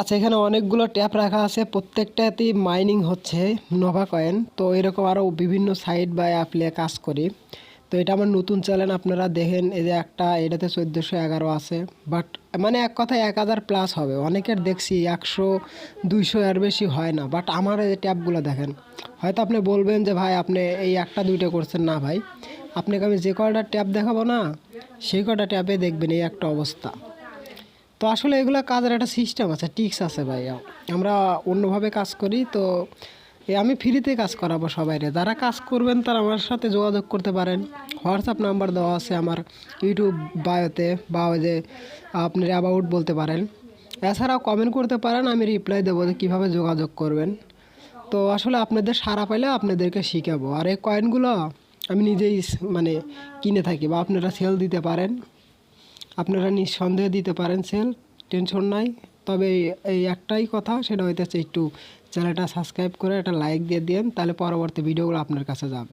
আচ্ছা এখানে অনেকগুলো ট্যাপ রাখা আছে। প্রত্যেকটাতেই মাইনিং হচ্ছে নোভা কয়েন তো এরকম আরও বিভিন্ন সাইট বা অ্যাপলে কাজ করি। তো এটা আমার নতুন চ্যানেল আপনারা দেখেন, এই যে একটা, এটাতে চোদ্দোশো এগারো আছে। বাট মানে এক কথায় এক হাজার প্লাস হবে। অনেকের দেখছি একশো, দুইশো এর বেশি হয় না। বাট আমার এই ট্যাপগুলো দেখেন, হয়তো আপনি বলবেন যে, ভাই, আপনি এই একটা, দুইটা করছেন না ভাই। আপনাকে আমি যে কয়টা ট্যাপ দেখাবো না, সেই কয়টা ট্যাপে দেখবেন এই একটা অবস্থা। তো আসলে এগুলো কাজের একটা সিস্টেম আছে টিক্স আছে ভাই আমরা অন্যভাবে কাজ করি, তো আমি ফ্রিতে কাজ করাবো সবাইরে। যারা কাজ করবেন তারা আমার সাথে যোগাযোগ করতে পারেন। হোয়াটসঅ্যাপ নাম্বার দেওয়া আছে আমার ইউটিউব বায়োতে বা যে আপনি অ্যাবাউট বলতে পারেন। এছাড়াও কমেন্ট করতে পারেন, আমি রিপ্লাই দেবো যে কীভাবে যোগাযোগ করবেন। তো আসলে আপনাদের সারা পাইলে আপনাদেরকে শিখাবো। আর এই কয়েনগুলো আমি নিজেই মানে কিনে থাকি, বা আপনারা সেল দিতে পারেন। আপনারা নিঃসন্দেহে দিতে পারেন সেল, টেনশন নাই। তবে এই- একটাই কথা, সেটা হইতেছে একটু চ্যানেলটা সাবস্ক্রাইব করে একটা লাইক দিয়ে দিন তাহলে পরবর্তী ভিডিওগুলো আপনার কাছে যাবে।